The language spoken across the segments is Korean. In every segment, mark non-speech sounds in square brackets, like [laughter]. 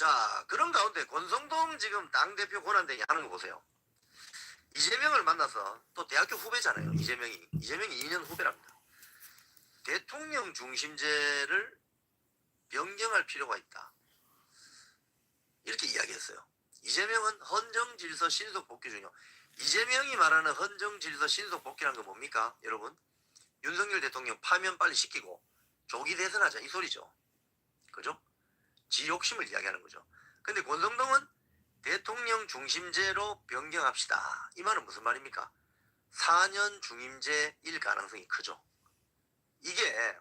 자, 그런 가운데 권성동 지금 당대표 권한대행이 하는 거 보세요. 이재명을 만나서 또 대학교 후배잖아요. 이재명이. 이재명이 2년 후배랍니다. 대통령 중심제를 변경할 필요가 있다. 이렇게 이야기했어요. 이재명은 헌정질서 신속 복귀 중이요. 이재명이 말하는 헌정질서 신속 복귀라는 건 뭡니까? 여러분? 윤석열 대통령 파면 빨리 시키고 조기 대선하자 이 소리죠. 그죠? 지 욕심을 이야기하는 거죠. 근데 권성동은 대통령 중심제로 변경합시다. 이 말은 무슨 말입니까? 4년 중임제일 가능성이 크죠. 이게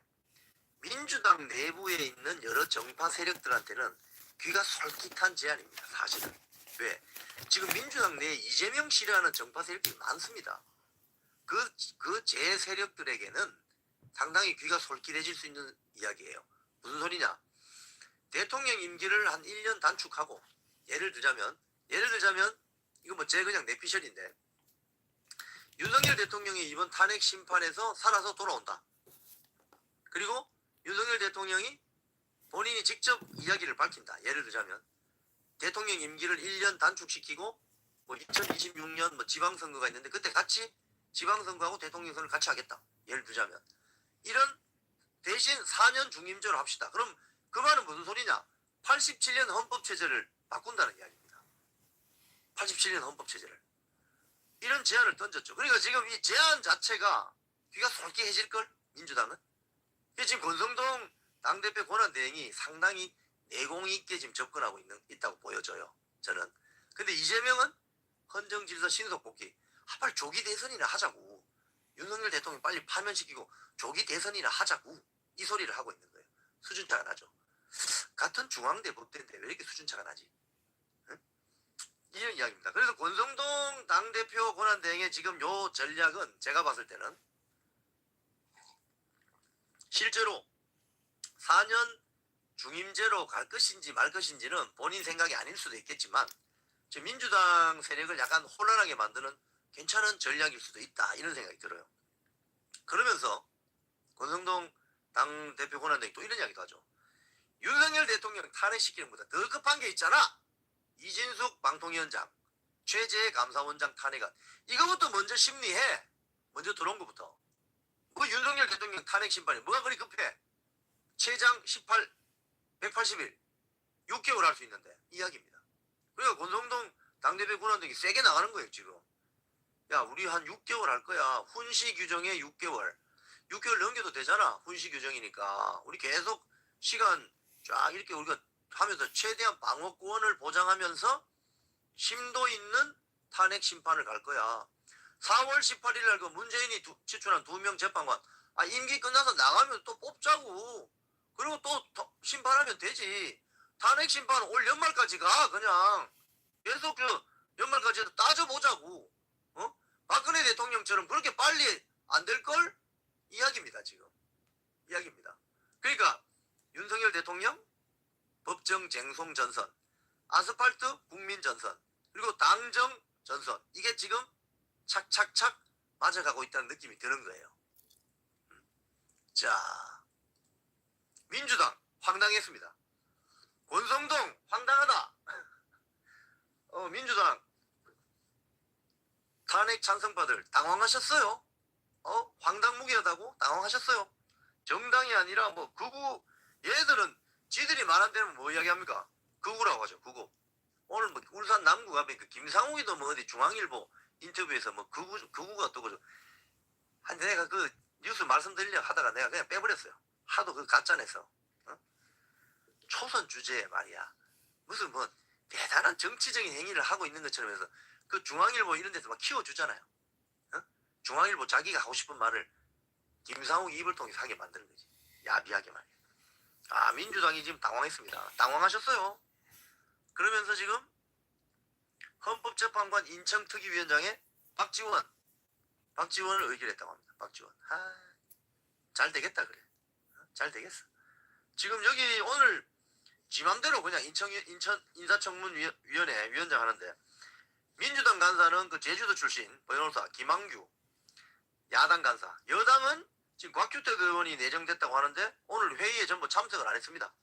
민주당 내부에 있는 여러 정파 세력들한테는 귀가 솔깃한 제안입니다. 사실은. 왜? 지금 민주당 내에 이재명 싫어하는 정파 세력들이 많습니다. 그, 그 제 세력들에게는 상당히 귀가 솔깃해질 수 있는 이야기예요. 무슨 소리냐? 대통령 임기를 한 1년 단축하고 예를 들자면 예를 들자면 이거 뭐 제 그냥 내피셜인데 윤석열 대통령이 이번 탄핵 심판에서 살아서 돌아온다. 그리고 윤석열 대통령이 본인이 직접 이야기를 밝힌다. 예를 들자면 대통령 임기를 1년 단축시키고 뭐 2026년 뭐 지방선거가 있는데 그때 같이 지방선거하고 대통령 선을 같이 하겠다. 예를 들자면 이런 대신 4년 중임제로 합시다. 그럼 그 말은 무슨 소리냐? 87년 헌법 체제를 바꾼다는 이야기입니다. 87년 헌법 체제를 이런 제안을 던졌죠. 그러니까 지금 이 제안 자체가 귀가 솔깃해질 걸 민주당은. 지금 권성동 당대표 권한 대행이 상당히 내공 있게 지금 접근하고 있는 있다고 보여져요. 저는. 근데 이재명은 헌정 질서 신속 복귀. 하발 조기 대선이나 하자고. 윤석열 대통령 빨리 파면시키고 조기 대선이나 하자고. 이 소리를 하고 있는 거예요. 수준 차가 나죠. 같은 중앙대 법대인데 왜 이렇게 수준 차가 나지? 응? 이런 이야기입니다. 그래서 권성동 당대표 권한대행의 지금 요 전략은 제가 봤을 때는 실제로 4년 중임제로 갈 것인지 말 것인지는 본인 생각이 아닐 수도 있겠지만 지금 민주당 세력을 약간 혼란하게 만드는 괜찮은 전략일 수도 있다 이런 생각이 들어요. 그러면서 권성동 당 대표 권한대행 또 이런 이야기도 하죠. 대통령 탄핵시키는 것보다 더 급한 게 있잖아. 이진숙 방통위원장, 최재 감사원장 탄핵안. 이거부터 먼저 심리해. 먼저 들어온 것부터. 뭐 윤석열 대통령 탄핵 심판이 뭐가 그리 급해? 최장 18, 180일, 6개월 할 수 있는데 이야기입니다. 그러니까 권성동 당대표 권한대행이 세게 나가는 거예요 지금. 야 우리 한 6개월 할 거야. 훈시 규정에 6개월. 6개월 넘겨도 되잖아. 훈시 규정이니까. 우리 계속 시간 쫙 이렇게 우리가 하면서 최대한 방어권을 보장하면서 심도 있는 탄핵 심판을 갈 거야. 4월 18일 날 그 문재인이 두, 지출한 두 명 재판관. 아 임기 끝나서 나가면 또 뽑자고. 그리고 또 더- 심판하면 되지. 탄핵 심판 올 연말까지 가 그냥 계속 그 연말까지 따져보자고. 어? 박근혜 대통령처럼 그렇게 빨리 안 될 걸? 이야기입니다 지금. 이야기입니다. 그러니까 윤석열 대통령 법정 쟁송 전선 아스팔트 국민 전선 그리고 당정 전선 이게 지금 착착착 맞아가고 있다는 느낌이 드는 거예요. 음. 자, 민주당 황당했습니다. 권성동 황당하다. [laughs] 어, 민주당 탄핵 찬성파들 당황하셨어요. 어, 황당무계하다고 당황하셨어요. 정당이 아니라 뭐 극우 얘들은 지들이 말한 대로 뭐 이야기합니까? 극우라고 하죠. 극우. 오늘 뭐 울산 남구 가면 그 김상욱이도 뭐 어디 중앙일보 인터뷰에서 뭐 극우 극우가 또 그죠. 한 내가 그 뉴스 말씀드리려 하다가 내가 그냥 빼버렸어요. 하도 그 가짜 내서 어? 초선 주제에 말이야. 무슨 뭐 대단한 정치적인 행위를 하고 있는 것처럼 해서 그 중앙일보 이런 데서 막 키워주잖아요. 어? 중앙일보 자기가 하고 싶은 말을 김상욱 입을 통해서 하게 만드는 거지. 야비하게 말이야. 아 민주당이 지금 당황했습니다. 당황하셨어요. 그러면서 지금 헌법재판관 인청특위위원장에 박지원 박지원을 의결했다고 합니다. 박지원. 아, 잘 되겠다 그래. 어? 잘 되겠어. 지금 여기 오늘 지 맘대로 그냥 인천 인천 인사청문위원회 위원장 하는데 민주당 간사는 그 제주도 출신 변호사 김한규 야당 간사 여당은 지금 곽규택 의원이 내정됐다고 하는데 오늘 회의에 전부 참석을 안 했습니다.